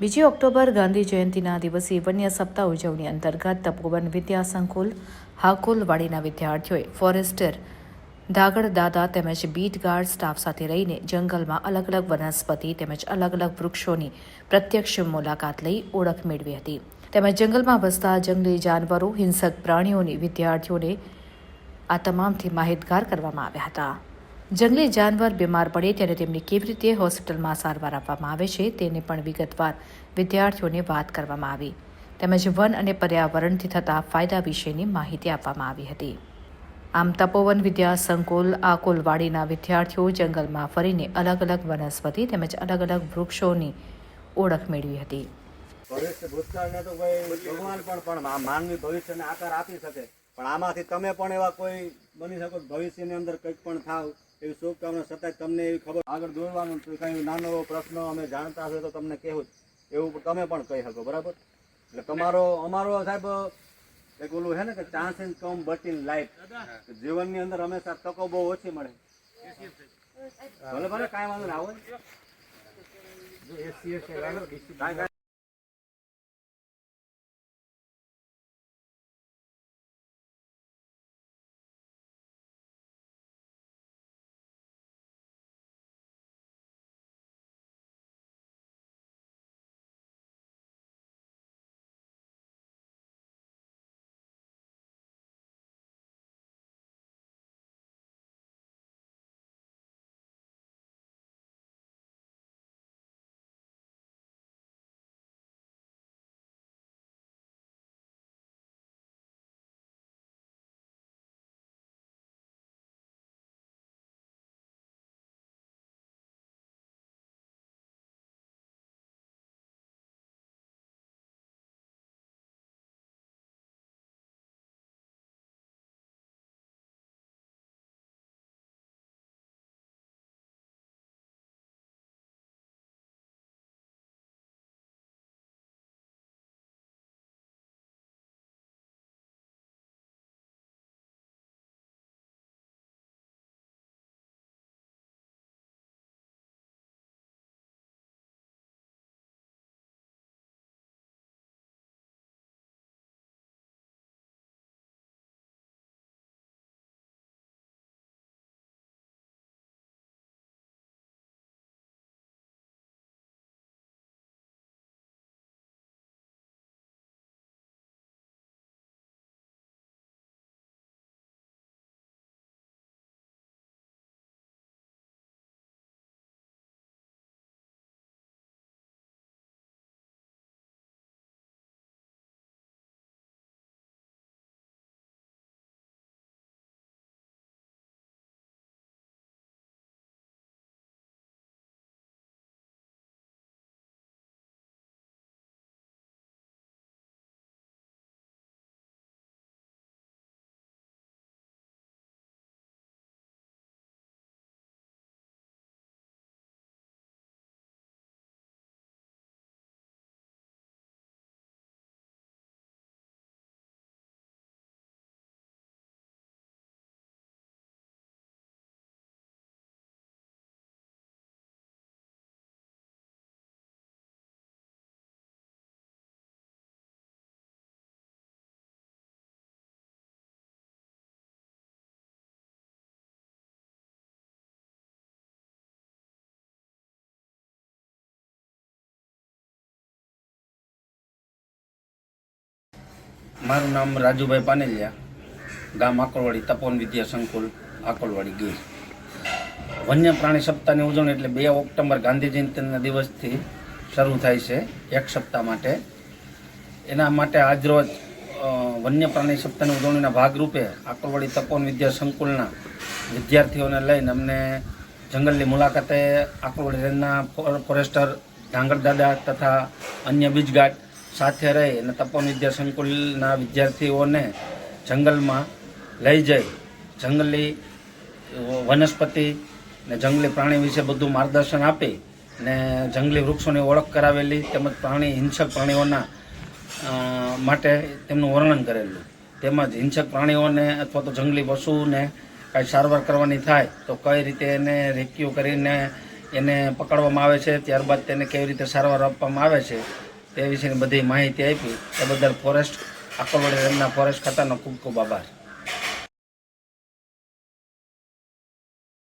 બીજી ઓક્ટોબર ગાંધી જયંતિના દિવસે વન્ય સપ્તાહ ઉજવણી અંતર્ગત તપોવન વિદ્યા સંકુલ હાકોલવાડીના વિદ્યાર્થીઓએ ફોરેસ્ટર દાગડ દાદા તેમજ બીટ ગાર્ડ સ્ટાફ સાથે રહીને જંગલમાં અલગ અલગ વનસ્પતિ તેમજ અલગ અલગ વૃક્ષોની પ્રત્યક્ષ મુલાકાત લઈ ઓળખ મેળવી હતી. તેમજ જંગલમાં વસતા જંગલી જાનવરો, હિંસક પ્રાણીઓની વિદ્યાર્થીઓને આ તમામથી માહિતગાર કરવામાં આવ્યા હતા. જંગલી જાનવર બીમાર પડે ત્યારે તેમને કેવી રીતે હોસ્પિટલમાં સારવાર આપવામાં આવે છે તેને પણ વિગતવાર વિદ્યાર્થીઓને વાત કરવામાં આવી. તેમજ વન અને પર્યાવરણથી થતા ફાયદા વિશેની માહિતી આપવામાં આવી હતી. આમ તપોવન વિદ્યા સંકુલ આકોલવાડીના વિદ્યાર્થીઓ જંગલમાં ફરીને અલગ અલગ વનસ્પતિ તેમજ અલગ અલગ વૃક્ષોની ઓળખ મેળવી હતી. ભવિષ્ય ભૂતકાળને તો માનવી ભવિષ્યને આકાર આપી શકે. પણ આમાંથી તમે પણ એવા કોઈ બની શકો ભવિષ્યની અંદર કંઈક પણ થાવ. એવી શુભકામના છતાં તમને એવી ખબર આગળ દોડવાનું કંઈ નાનો પ્રશ્ન અમે જાણતા હશે તો તમને કહેવું જ. એવું તમે પણ કહી શકો, બરાબર? એટલે તમારો, અમારો સાહેબ, એક ઓલું છે ને કે chance in come but in life જીવનની અંદર હંમેશા તકો બહુ ઓછી મળે. ભલે ભલે કાંઈ વાંધો ના. હોય મારું નામ રાજુભાઈ પાનેલિયા. ગામ આકોલવાડી તપોન વિદ્યા સંકુલ, આકોલવાડી ગીર. વન્ય પ્રાણી સપ્તાહની ઉજવણી એટલે બે ઓક્ટોબર ગાંધી જયંતિના દિવસથી શરૂ થાય છે, એક સપ્તાહ માટે. એના માટે આજરોજ વન્ય પ્રાણી સપ્તાહની ઉજવણીના ભાગરૂપે આકોલવાડી તપોન વિદ્યા સંકુલના વિદ્યાર્થીઓને લઈને અમને જંગલની મુલાકાતે આકોલવાડી રેન્જના ફોરેસ્ટર ધાંગડ દાદા તથા અન્ય બીજગાર્ડ સાથે રહી અને તપોન વિદ્યા સંકુલના વિદ્યાર્થીઓને જંગલમાં લઈ જઈ, જંગલી વનસ્પતિ ને જંગલી પ્રાણી વિશે બધું માર્ગદર્શન આપી ને જંગલી વૃક્ષોની ઓળખ કરાવેલી તેમજ પ્રાણી, હિંસક પ્રાણીઓના માટે તેમનું વર્ણન કરેલું. તેમજ હિંસક પ્રાણીઓને અથવા તો જંગલી પશુને કાંઈ સારવાર કરવાની થાય તો કઈ રીતે એને રેક્યુ કરીને એને પકડવામાં આવે છે, ત્યારબાદ તેને કેવી રીતે સારવાર આપવામાં આવે છે તે વિશેની બધી માહિતી આપી. એ બદલ ફોરેસ્ટ આકોલવાડી રેન્જના ફોરેસ્ટ ખાતાનો ખૂબ ખૂબ આભાર.